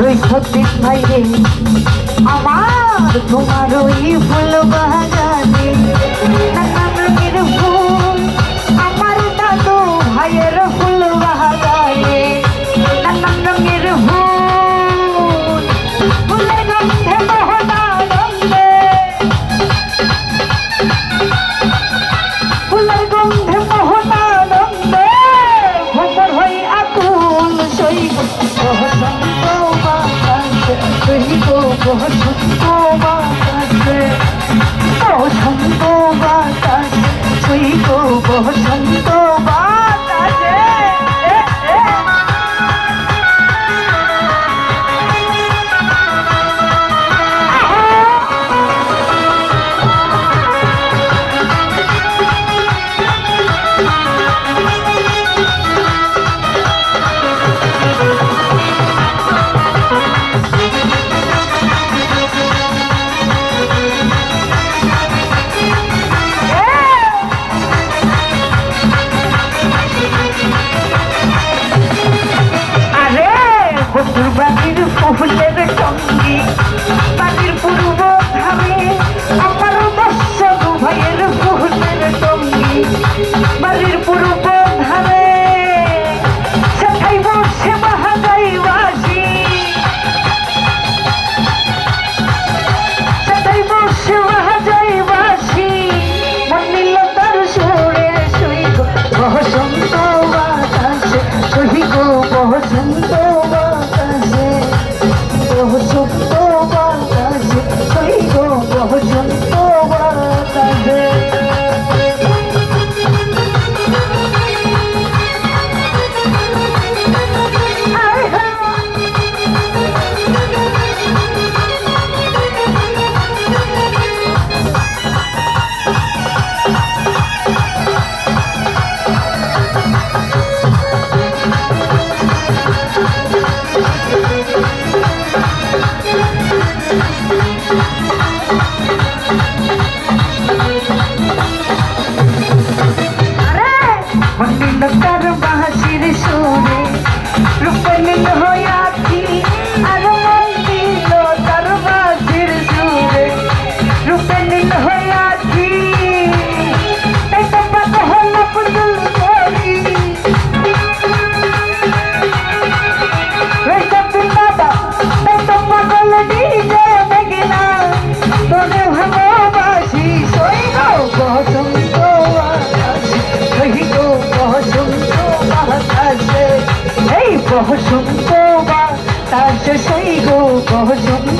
দুই ক্ষতি ভাইয়ে আমার তোমার ওই ফুল বাগানে নানান রঙের ফুল, আমার দাদু ভাইয়ের ফুল বাগানে নানান রঙের ফুল ফুলের গন্ধে মহলা बहुत खुद को बात से तो हम সেই গো কজন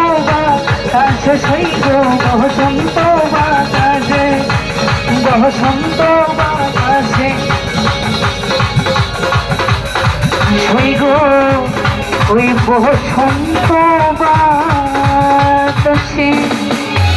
সৈক্য বসন্ত বাতাসে বসন্ত বাতাসে সৈক ওই বসন্ত বাতাসে